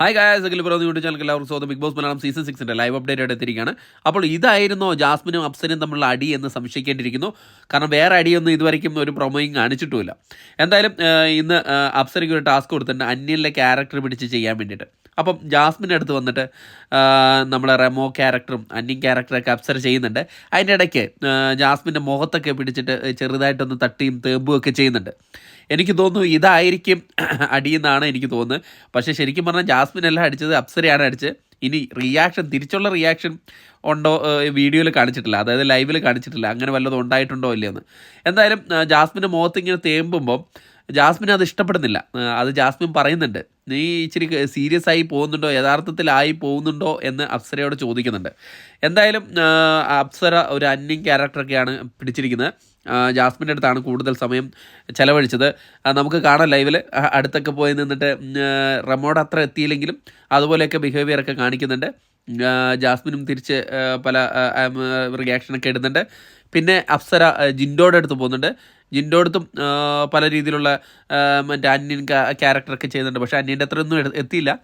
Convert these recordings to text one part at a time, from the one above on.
Hi ഗായ Akhil പറഞ്ഞു YouTube channel എല്ലാവർക്കും സ്വാഗതം. ബിഗ് ബോസ് മലയാളം സീസൺ സിക്സിന്റെ ലൈവ് അപ്ഡേറ്റ് ആയിട്ട് എത്തിയിരിക്കുകയാണ്. അപ്പോൾ ഇതായിരുന്നോ ജാസ്മിനും അപ്സനും തമ്മിലുള്ള അടി എന്ന് സംശയിക്കേണ്ടിയിരിക്കുന്നു. കാരണം വേറെ അടിയൊന്നും ഇതുവരെയ്ക്കും ഒരു പ്രൊമോയും കാണിച്ചിട്ടുമില്ല. എന്തായാലും ഇന്ന് അപ്സരയ്ക്ക് ഒരു ടാസ്ക് കൊടുത്തിട്ടുണ്ട്. അന്യനിലെ ക്യാരക്ടർ പിടിച്ച് ചെയ്യാൻ വേണ്ടിയിട്ട്. അപ്പം ജാസ്മിന്റെ അടുത്ത് വന്നിട്ട് നമ്മളെ റെമോ ക്യാരക്ടറും അന്യൻ ക്യാരക്ടറൊക്കെ അപ്സർ ചെയ്യുന്നുണ്ട്. അതിന്റെ ഇടയ്ക്ക് ജാസ്മിന്റെ മുഖത്തൊക്കെ പിടിച്ചിട്ട് ചെറുതായിട്ടൊന്ന് തട്ടിയും തേമ്പും ഒക്കെ ചെയ്യുന്നുണ്ട്. എനിക്ക് തോന്നുന്നു ഇതായിരിക്കും അടിയെന്നാണ് എനിക്ക് തോന്നുന്നത്. പക്ഷേ ശരിക്കും പറഞ്ഞാൽ ജാസ്മിൻ അല്ല അടിച്ചത് അപ്സരയാണ് അടിച്ചത്. ഇനി റിയാക്ഷൻ തിരിച്ചുള്ള റിയാക്ഷൻ ഉണ്ടോ വീഡിയോയിൽ കാണിച്ചിട്ടില്ല. അതായത് ലൈവിൽ കാണിച്ചിട്ടില്ല. അങ്ങനെ വല്ലതും ഉണ്ടായിട്ടുണ്ടോ ഇല്ലയെന്ന് എന്തായാലും ജാസ്മിന്റെ മുഖത്ത് ഇങ്ങനെ തേമ്പുമ്പം ജാസ്മിൻ അത് ഇഷ്ടപ്പെടുന്നില്ല. അത് ജാസ്മിൻ പറയുന്നുണ്ട് നീ ഇച്ചിരി സീരിയസ് ആയി പോകുന്നുണ്ടോ? യഥാർത്ഥത്തിലായി പോകുന്നുണ്ടോ? എന്ന് അപ്സരയോട് ചോദിക്കുന്നുണ്ട്. എന്തായാലും അപ്സര ഒരു അന്യം ക്യാരക്ടറൊക്കെയാണ് പിടിച്ചിരിക്കുന്നത്. ജാസ്മിന്റെ അടുത്താണ് കൂടുതൽ സമയം ചിലവഴിച്ചത്. നമുക്ക് കാണാം ലൈവിൽ അടുത്തൊക്കെ പോയി നിന്നിട്ട് റമോഡ് അത്ര എത്തിയില്ലെങ്കിലും അതുപോലെയൊക്കെ ബിഹേവിയർ ഒക്കെ കാണിക്കുന്നുണ്ട്. ജാസ്മിനും തിരിച്ച് പല റിയാക്ഷനൊക്കെ ഇടുന്നുണ്ട്. പിന്നെ അപ്സര ജിൻഡോയുടെ അടുത്ത് പോകുന്നുണ്ട്. ജിൻഡോ അടുത്തും പല രീതിയിലുള്ള മറ്റേ അന്യൻ ക്യാരക്ടറൊക്കെ ചെയ്യുന്നുണ്ട്. പക്ഷേ അന്യന്റെ അത്രയൊന്നും എത്തിയില്ല.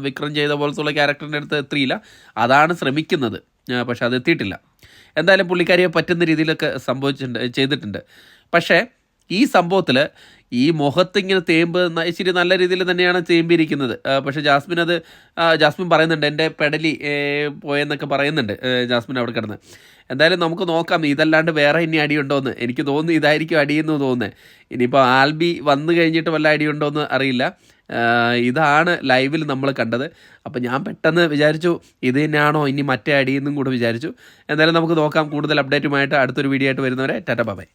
വിക്രം ചെയ്ത പോലത്തുള്ള ക്യാരക്ടറിന്റെ അടുത്ത് എത്തിയില്ല. അതാണ് ശ്രമിക്കുന്നത്. പക്ഷെ അത് എത്തിയിട്ടില്ല. എന്തായാലും പുള്ളിക്കാരിയെ പറ്റുന്ന രീതിയിലൊക്കെ സംഭവിച്ചിട്ടുണ്ട് ചെയ്തിട്ടുണ്ട്. പക്ഷേ ഈ സംഭവത്തിൽ ഈ മുഖത്ത് ഇങ്ങനെ തേമ്പ് ഇച്ചിരി നല്ല രീതിയിൽ തന്നെയാണ് തേമ്പിയിരിക്കുന്നത്. പക്ഷേ ജാസ്മിൻ അത് ജാസ്മിൻ പറയുന്നുണ്ട് എന്റെ പെടലി പോയെന്നൊക്കെ പറയുന്നുണ്ട്. ജാസ്മിൻ അവിടെ കിടന്ന്. എന്തായാലും നമുക്ക് നോക്കാം ഇതല്ലാണ്ട് വേറെ ഇനി അടിയുണ്ടോ എന്ന് എനിക്ക് തോന്നുന്നു ഇതായിരിക്കും അടിയെന്ന് തോന്നുന്നത് ഇനിയിപ്പോൾ ആൽബി വന്നു കഴിഞ്ഞിട്ട് വല്ല അടിയുണ്ടോ എന്ന് അറിയില്ല ഇതാണ് ലൈവിൽ നമ്മൾ കണ്ടത്. അപ്പോൾ ഞാൻ പെട്ടെന്ന് വിചാരിച്ചു ഇത് തന്നെയാണോ ഇനി മറ്റേ അടിയെന്നും കൂടെ വിചാരിച്ചു. എന്തായാലും നമുക്ക് നോക്കാം കൂടുതൽ അപ്ഡേറ്റുമായിട്ട് അടുത്തൊരു വീഡിയോ ആയിട്ട് വരുന്നവരെ ടാറ്റ ബൈ.